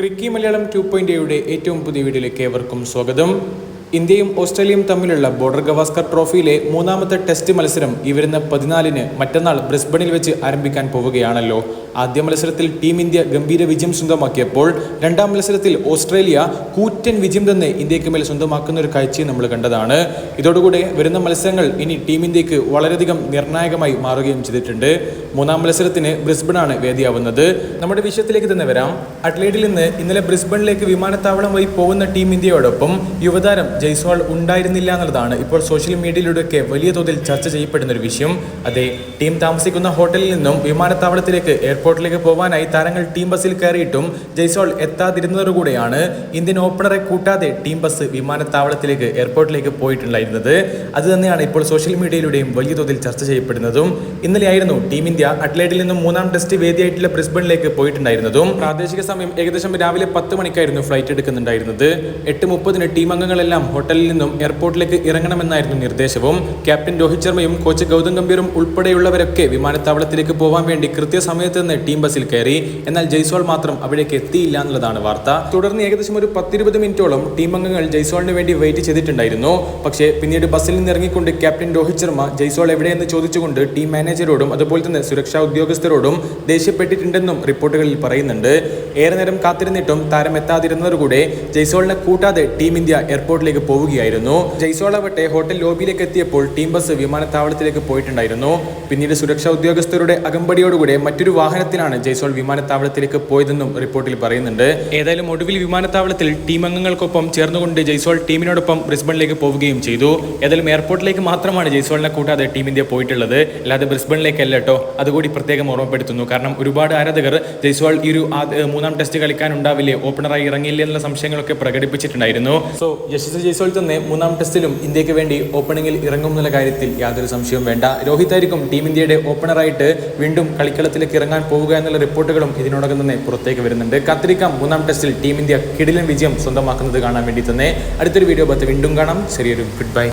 ക്രിക്കി Malayalam two point ഏറ്റവും പുതിയ വീഡിയോയിലേക്ക് ഏവർക്കും സ്വാഗതം. ഇന്ത്യയും ഓസ്ട്രേലിയയും തമ്മിലുള്ള ബോർഡർ ഗവാസ്കർ ട്രോഫിയിലെ മൂന്നാമത്തെ ടെസ്റ്റ് മത്സരം ഈ വരുന്ന പതിനാലിന് മറ്റന്നാൾ ബ്രിസ്ബണിൽ വെച്ച് ആരംഭിക്കാൻ പോവുകയാണല്ലോ. ആദ്യ മത്സരത്തിൽ ടീം ഇന്ത്യ ഗംഭീര വിജയം സ്വന്തമാക്കിയപ്പോൾ രണ്ടാം മത്സരത്തിൽ ഓസ്ട്രേലിയ കൂറ്റൻ വിജയം തന്നെ ഇന്ത്യയ്ക്ക് മേൽ സ്വന്തമാക്കുന്ന ഒരു കാഴ്ചയും നമ്മൾ കണ്ടതാണ്. ഇതോടുകൂടെ വരുന്ന മത്സരങ്ങൾ ഇനി ടീം ഇന്ത്യയ്ക്ക് വളരെയധികം നിർണായകമായി മാറുകയും ചെയ്തിട്ടുണ്ട്. മൂന്നാം മത്സരത്തിന് ബ്രിസ്ബണാണ് വേദിയാവുന്നത്. നമ്മുടെ വിഷയത്തിലേക്ക് തന്നെ വരാം. അഡ്ലേഡിൽ നിന്ന് ഇന്നലെ ബ്രിസ്ബണിലേക്ക് വിമാനത്താവളം വഴി പോകുന്ന ടീം ഇന്ത്യയോടൊപ്പം യുവതാരം ജയ്സ്വാൾ ഉണ്ടായിരുന്നില്ല എന്നുള്ളതാണ് ഇപ്പോൾ സോഷ്യൽ മീഡിയയിലൂടെയൊക്കെ വലിയ തോതിൽ ചർച്ച ചെയ്യപ്പെടുന്ന ഒരു വിഷയം. അതെ ടീം താമസിക്കുന്ന ഹോട്ടലിൽ നിന്നും വിമാനത്താവളത്തിലേക്ക് എയർപോർട്ടിലേക്ക് പോകാനായി താരങ്ങൾ ടീം ബസ്സിൽ കയറിയിട്ടും ജയ്സോൾ എത്താതിരുന്നതോടുകൂടെയാണ് ഇന്ത്യൻ ഓപ്പണറെ കൂട്ടാതെ ടീം ബസ് വിമാനത്താവളത്തിലേക്ക് എയർപോർട്ടിലേക്ക് പോയിട്ടുണ്ടായിരുന്നത്. അത് തന്നെയാണ് ഇപ്പോൾ സോഷ്യൽ മീഡിയയിലൂടെയും വലിയ തോതിൽ ചർച്ച ചെയ്യപ്പെടുന്നതും. ഇന്നലെയായിരുന്നു ടീം ഇന്ത്യ അഡ്ലേഡിൽ നിന്നും മൂന്നാം ടെസ്റ്റ് വേദിയായിട്ടുള്ള ബ്രിസ്ബണിലേക്ക് പോയിട്ടുണ്ടായിരുന്നതും. പ്രാദേശിക സമയം ഏകദേശം രാവിലെ പത്ത് മണിക്കായിരുന്നു ഫ്ലൈറ്റ് എടുക്കുന്നുണ്ടായിരുന്നത്. എട്ട് മുപ്പതിന് ടീം അംഗങ്ങളെല്ലാം ഹോട്ടലിൽ നിന്നും എയർപോർട്ടിലേക്ക് ഇറങ്ങണമെന്നായിരുന്നു നിർദ്ദേശവും. ക്യാപ്റ്റൻ രോഹിത് ശർമ്മയും കോച്ച് ഗൗതം ഗംഭീറും ഉൾപ്പെടെയുള്ളവരൊക്കെ വിമാനത്താവളത്തിലേക്ക് പോകാൻ വേണ്ടി കൃത്യസമയത്ത് നിന്ന് ടീം ബസ്സിൽ കയറി. എന്നാൽ ജയ്സ്വാൾ മാത്രം അവിടേക്ക് എത്തിയില്ല എന്നുള്ളതാണ് വാർത്ത. തുടർന്ന് ഏകദേശം ഒരു പത്തിരുപത് മിനിറ്റോളം ടീം അംഗങ്ങൾ ജയ്സ്വാളിന് വേണ്ടി വെയിറ്റ് ചെയ്തിട്ടുണ്ടായിരുന്നു. പക്ഷേ പിന്നീട് ബസ്സിൽ നിന്ന് ഇറങ്ങിക്കൊണ്ട് ക്യാപ്റ്റൻ രോഹിത് ശർമ്മ ജയ്സ്വാൾ എവിടെയെന്ന് ചോദിച്ചുകൊണ്ട് ടീം മാനേജരോടും അതുപോലെ തന്നെ സുരക്ഷാ ഉദ്യോഗസ്ഥരോടും ദേഷ്യപ്പെട്ടിട്ടുണ്ടെന്നും റിപ്പോർട്ടുകളിൽ പറയുന്നുണ്ട്. ഏറെ നേരം കാത്തിരുന്നിട്ടും താരം എത്താതിരുന്നതോടുകൂടെ ജയ്സോളിനെ കൂട്ടാതെ ടീം ഇന്ത്യ എയർപോർട്ടിലേക്ക് പോവുകയായിരുന്നു. ജയ്സോൾ ആവട്ടെ ഹോട്ടൽ ലോബിയിലേക്ക് എത്തിയപ്പോൾ ടീം ബസ് വിമാനത്താവളത്തിലേക്ക് പോയിട്ടുണ്ടായിരുന്നു. പിന്നീട് സുരക്ഷാ ഉദ്യോഗസ്ഥരുടെ അകമ്പടിയോടുകൂടെ മറ്റൊരു വാഹനത്തിലാണ് ജയ്സോൾ വിമാനത്താവളത്തിലേക്ക് പോയതെന്നും റിപ്പോർട്ടിൽ പറയുന്നുണ്ട്. ഏതായാലും ഒടുവിൽ വിമാനത്താവളത്തിൽ ടീം അംഗങ്ങൾക്കൊപ്പം ചേർന്നുകൊണ്ട് ജയ്സോൾ ടീമിനോടൊപ്പം ബ്രിസ്ബണിലേക്ക് പോവുകയും ചെയ്തു. ഏതായാലും എയർപോർട്ടിലേക്ക് മാത്രമാണ് ജയ്സോളിനെ കൂട്ടാതെ ടീം ഇന്ത്യ പോയിട്ടുള്ളത്. അല്ലാതെ ബ്രിസ്ബണിലേക്കല്ല കേട്ടോ. അതുകൂടി പ്രത്യേകം ഓർമ്മപ്പെടുത്തുന്നു. കാരണം ഒരുപാട് ആരാധകർ ജയ്സോൾ ഈ ഒരു മൂന്നാം ടെസ്റ്റ് കളിക്കാനുണ്ടാവില്ലേ ഓപ്പണറായി ഇറങ്ങിയില്ലേ എന്നുള്ള സംശയങ്ങളൊക്കെ പ്രകടിപ്പിച്ചിട്ടുണ്ടായിരുന്നു. സോ യശസ് ജയ്സോൾ തന്നെ മൂന്നാം ടെസ്റ്റിലും ഇന്ത്യയ്ക്ക് വേണ്ടി ഓപ്പണിംഗിൽ ഇറങ്ങും എന്നുള്ള കാര്യത്തിൽ യാതൊരു സംശയവും വേണ്ട. രോഹിത് ആയിരിക്കും ടീം ഇന്ത്യയുടെ ഓപ്പണറായിട്ട് വീണ്ടും കളിക്കളത്തിലേക്ക് ഇറങ്ങാൻ പോവുക എന്നുള്ള റിപ്പോർട്ടുകളും ഇതിനോടകം തന്നെ പുറത്തേക്ക് വരുന്നുണ്ട്. കത്തിരിക്ക മൂന്നാം ടെസ്റ്റിൽ ടീം ഇന്ത്യ കിടിലൻ വിജയം സ്വന്തമാക്കുന്നത് കാണാൻ വേണ്ടി തന്നെ അടുത്തൊരു വീഡിയോ പത്ത് വീണ്ടും കാണാം. ചെറിയൊരു ഗുഡ് ബൈ